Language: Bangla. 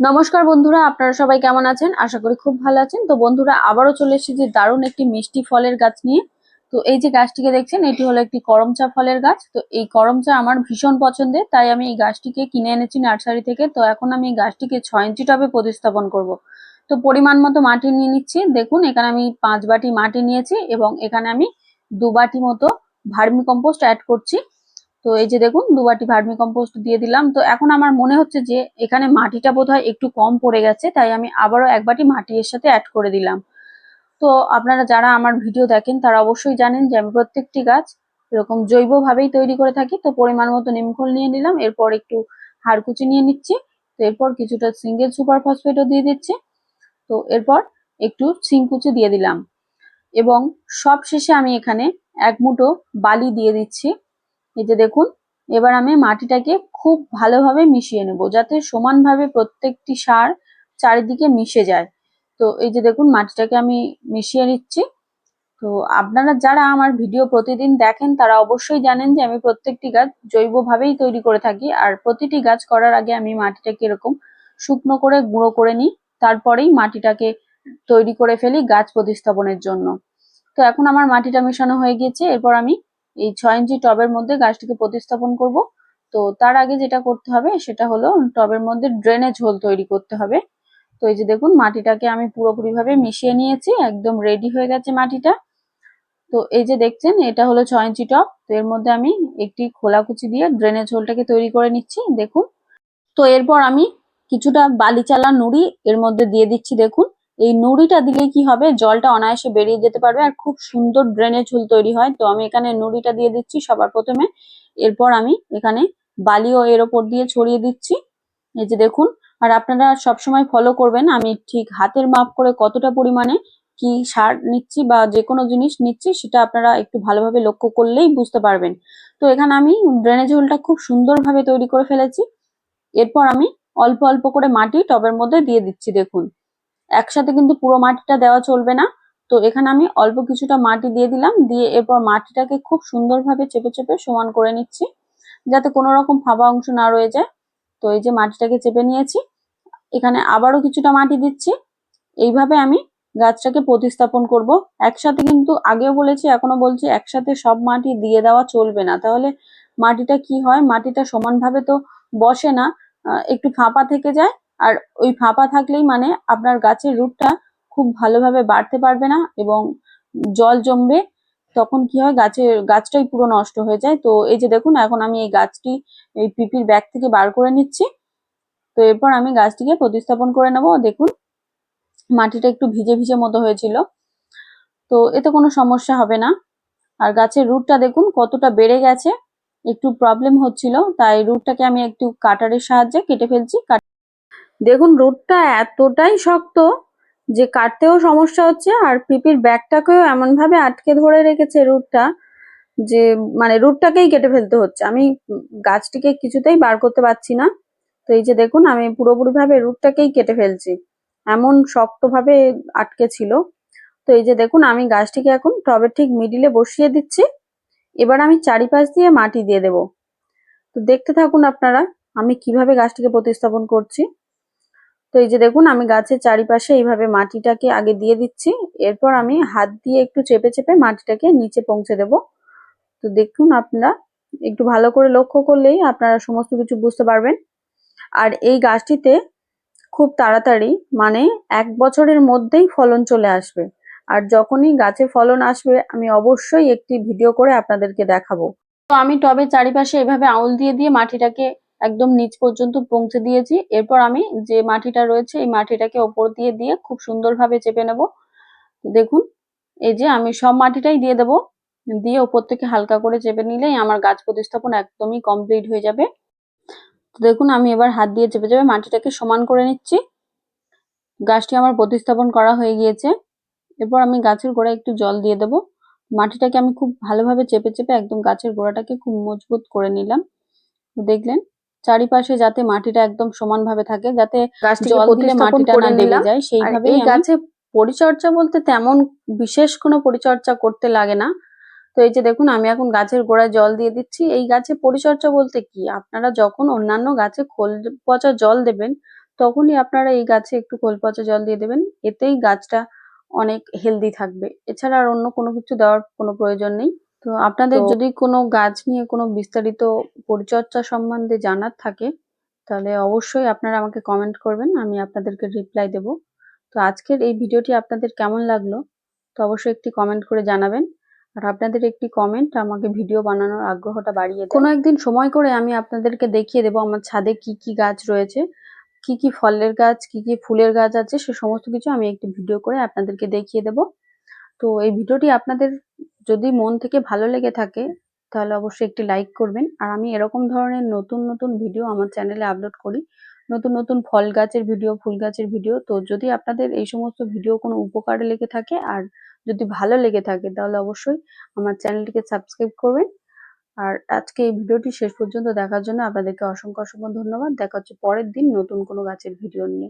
নমস্কার বন্ধুরা, আপনারা সবাই কেমন আছেন? আশা করি খুব ভালো আছেন। তো বন্ধুরা, আবারও চলে এসেছি দারুণ একটি মিষ্টি ফলের গাছ নিয়ে। তো এই যে গাছটিকে দেখছেন, এটি হলো একটি করমচা ফলের গাছ। তো এই করমচা আমার ভীষণ পছন্দের, তাই আমি এই গাছটিকে কিনে এনেছি নার্সারি থেকে। তো এখন আমি এই গাছটিকে ছয় ইঞ্চি টবে প্রতিস্থাপন করব। তো পরিমাণ মতো মাটি নিয়ে নিচ্ছি। দেখুন, এখানে আমি পাঁচ বাটি মাটি নিয়েছি এবং এখানে আমি দু বাটি মতো ভার্মি কম্পোস্ট অ্যাড করছি। তো এই যে দেখুন, দু বাটি ভার্মি কম্পোস্ট দিয়ে দিলাম। তো এখন আমার মনে হচ্ছে যে এখানে মাটিটা বোধহয় একটু কম পড়ে গেছে, তাই আমি আবারও এক বাটি মাটি এর সাথে অ্যাড করে দিলাম। তো আপনারা যারা আমার ভিডিও দেখেন, তারা অবশ্যই জানেন যে আমি প্রত্যেকটি গাছ এরকম জৈবভাবেই তৈরি করে থাকি। তো পরিমাণ মতো নিমখোল নিয়ে নিলাম, এরপর একটু হাড়কুচি নিয়ে নিচ্ছি। তো এরপর কিছুটা সিঙ্গেল সুপার ফসফেটও দিয়ে দিচ্ছি। তো এরপর একটু সিংকুচি দিয়ে দিলাম। এবং সব শেষে আমি এখানে এক মুঠো বালি দিয়ে দিচ্ছি। এই যে দেখুন, এবার আমি মাটিটাকে খুব ভালোভাবে মিশিয়ে নেব, যাতে সমানভাবে প্রত্যেকটি সার চারিদিকে মিশে যায়। তো এই যে দেখুন, মাটিটাকে আমি মিশিয়ে নিচ্ছি। তো আপনারা যারা আমার ভিডিও প্রতিদিন দেখেন, তারা অবশ্যই জানেন যে আমি প্রত্যেকটি গাছ জৈবভাবেই তৈরি করে থাকি, আর প্রতিটি গাছ করার আগে আমি মাটিটাকে এরকম শুকনো করে গুঁড়ো করে নিই, তারপরেই মাটিটাকে তৈরি করে ফেলি গাছ প্রতিস্থাপনের জন্য। তো এখন আমার মাটিটা মেশানো হয়ে গিয়েছে, এরপর আমি এই ছয় ইঞ্চি টবের মধ্যে গাছটিকে প্রতিস্থাপন করব। তো তার আগে যেটা করতে হবে সেটা হলো টবের মধ্যে ড্রেনেজ হোল তৈরি করতে হবে। তো এই যে দেখুন, মাটিটাকে আমি পুরোপুরি ভাবে মিশিয়ে নিয়েছি, একদম রেডি হয়ে গেছে মাটিটা। তো এই যে দেখছেন, এটা হলো ছয় ইঞ্চি টব। তো এর মধ্যে আমি একটি খোলাকুচি দিয়ে ড্রেনেজ হোলটাকে তৈরি করে নিচ্ছি, দেখুন। তো এরপর আমি কিছুটা বালি চালা নুড়ি এর মধ্যে দিয়ে দিচ্ছি, দেখুন। এই নুড়িটা দিলে কি হবে? জলটা অনায়াসে বেরিয়ে যেতে পারবে আর খুব সুন্দর ড্রেনেজ হুল তৈরি হয়। তো আমি এখানে নুড়িটা দিয়ে দিচ্ছি সবার প্রথমে। এরপর আমি এখানে বালিও এর ওপর দিয়ে ছড়িয়ে দিচ্ছি। এই যে দেখুন, আর আপনারা সবসময় ফলো করবেন আমি ঠিক হাতের মাপ করে কতটা পরিমাণে কি সার নিচ্ছি বা যে কোনো জিনিস নিচ্ছি সেটা আপনারা একটু ভালোভাবে লক্ষ্য করলেই বুঝতে পারবেন। তো এখানে আমি ড্রেনেজ হোলটা খুব সুন্দরভাবে তৈরি করে ফেলেছি। এরপর আমি অল্প অল্প করে মাটি টবের মধ্যে দিয়ে দিচ্ছি দেখুন। একসাথে কিন্তু পুরো মাটিটা দেওয়া চলবে না। তো এখানে আমি অল্প কিছুটা মাটি দিয়ে দিলাম, দিয়ে এরপর মাটিটাকে খুব সুন্দরভাবে চেপে চেপে সমান করে নিচ্ছি, যাতে কোনো রকম ফাঁপা অংশ না রয়ে যায়। তো এই যে মাটিটাকে চেপে নিয়েছি, এখানে আবারও কিছুটা মাটি দিচ্ছি। এইভাবে আমি গাছটাকে প্রতিস্থাপন করব। একসাথে কিন্তু আগেও বলেছি, এখনও বলছি, একসাথে সব মাটি দিয়ে দেওয়া চলবে না। তাহলে মাটিটা কি হয়? মাটিটা সমানভাবে তো বসে না একটু ফাঁপা থেকে যায়। আর ওই ফাঁপা থাকলেই মানে আপনার গাছের রুটটা খুব ভালোভাবে বাড়তে পারবে না এবং জল জমবে, তখন কি হয় গাছের, গাছটাই পুরো নষ্ট হয়ে যায়। তো এই যে দেখুন, এখন আমি এই গাছটি, এই পিপির ব্যাগ থেকে বার করে নিচ্ছি। তো এরপর আমি গাছটিকে প্রতিস্থাপন করে নেব। দেখুন, মাটিটা একটু ভিজে ভিজে মতো হয়েছিল। তো এতে কোনো সমস্যা হবে না। আর গাছের রুটটা দেখুন, কতটা বেড়ে গেছে। একটু প্রবলেম হচ্ছিল, তাই রুটটাকে আমি একটু কাটারের সাহায্যে কেটে ফেলছি। দেখুন, রুটটা এতটাই শক্ত যে কাটতেও সমস্যা হচ্ছে, আর পিপির ব্যাগটাকেও এমনভাবে আটকে ধরে রেখেছে রুটটা যে মানে রুটটাকেই কেটে ফেলতে হচ্ছে। আমি গাছটিকে কিছুতেই বার করতে পারছি না। তো এই যে দেখুন, আমি পুরোপুরিভাবে রুটটাকেই কেটে ফেলছি। এমন শক্তভাবে আটকে ছিল। তো এই যে দেখুন, আমি গাছটিকে এখন টবের ঠিক মিডিলে বসিয়ে দিচ্ছি। এবার আমি চারিপাশ দিয়ে মাটি দিয়ে দেব। তো দেখতে থাকুন আপনারা, আমি কীভাবে গাছটিকে প্রতিস্থাপন করছি। তো এই যে দেখুন, আমি গাছের চারিপাশে এইভাবে মাটিটাকে আগে দিয়ে দিচ্ছি। এরপর আমি হাত দিয়ে একটু চেপে চেপে মাটিটাকে নিচে পৌঁছে দেব। তো দেখুন আপনারা, একটু ভালো করে লক্ষ্য করলেই আপনারা সমস্ত কিছু বুঝতে পারবেন। আর এই গাছটিতে খুব তাড়াতাড়ি মানে এক বছরের মধ্যেই ফলন চলে আসবে। আর যখনই গাছে ফলন আসবে, আমি অবশ্যই একটি ভিডিও করে আপনাদেরকে দেখাবো। তো আমি টবের চারিপাশে এভাবে আউল দিয়ে দিয়ে মাটিটাকে একদম নিচ পর্যন্ত পৌঁছে দিয়েছি। এরপর আমি যে মাটিটা রয়েছে, এই মাটিটাকে ওপর দিয়ে দিয়ে খুব সুন্দরভাবে চেপে নেব। দেখুন, এই যে আমি সব মাটিটাই দিয়ে দেব। দিয়ে ওপর থেকে হালকা করে চেপে নিলেই আমার গাছ প্রতিস্থাপন একদমই কমপ্লিট হয়ে যাবে। তো দেখুন, আমি এবার হাত দিয়ে চেপে চেপে মাটিটাকে সমান করে নিচ্ছি। গাছটি আমার প্রতিস্থাপন করা হয়ে গিয়েছে। এরপর আমি গাছের গোড়ায় একটু জল দিয়ে দেব। মাটিটাকে আমি খুব ভালোভাবে চেপে চেপে একদম গাছের গোড়াটাকে খুব মজবুত করে নিলাম। দেখলেন চারিপাশে যাতে মাটিটা একদম সমানভাবে থাকে যাতে জল দিলে মাটিটা না যায় সেইভাবে এই গাছে পরিচর্যা বলতে তেমন বিশেষ কোনো পরিচর্যা করতে লাগে না। তো এই যে দেখুন আমি এখন গাছের গোড়ায় জল দিয়ে দিচ্ছি। এই গাছে পরিচর্যা বলতে কি? আপনারা যখন অন্যান্য গাছে খোল পচা জল দেবেন তখনই আপনারা এই গাছে একটু খোল পচা জল দিয়ে দেবেন। এতেই গাছটা অনেক হেলদি থাকবে। এছাড়া আর অন্য কোনো কিছু দেওয়ার কোনো প্রয়োজন নেই। তো আপনাদের যদি কোনো গাছ নিয়ে কোনো বিস্তারিত পরিচর্যা সম্বন্ধে জানার থাকে তাহলে অবশ্যই আপনারা আমাকে কমেন্ট করবেন আমি আপনাদেরকে রিপ্লাই দেব। তো আজকের এই ভিডিওটি আপনাদের কেমন লাগল তো অবশ্যই একটি কমেন্ট করে জানাবেন। আর আপনাদের একটি কমেন্ট আমাকে ভিডিও বানানোর আগ্রহটা বাড়িয়ে কোনো একদিন সময় করে আমি আপনাদেরকে দেখিয়ে দেবো আমার ছাদে কি কি গাছ রয়েছে কি কি ফলের গাছ কি কি ফুলের গাছ আছে সে সমস্ত কিছু আমি একটি ভিডিও করে আপনাদেরকে দেখিয়ে দেব। তো এই ভিডিওটি আপনাদের যদি মন থেকে ভালো লেগে থাকে, তাহলে অবশ্যই একটি লাইক করবেন। আর আমি এরকম ধরনের নতুন নতুন ভিডিও আমার চ্যানেলে আপলোড করি। নতুন নতুন ফল গাছের ভিডিও ফুল গাছের ভিডিও তো যদি আপনাদের এই সমস্ত ভিডিও কোনো উপকারে লেগে থাকে আর যদি ভালো লেগে থাকে, তাহলে অবশ্যই আমার চ্যানেলটিকে সাবস্ক্রাইব করবেন। আর আজকে এই ভিডিওটি শেষ পর্যন্ত দেখার জন্য আপনাদেরকে অসংখ্য অসংখ্য ধন্যবাদ। দেখা হচ্ছে পরের দিন নতুন কোনো গাছের ভিডিও নিয়ে।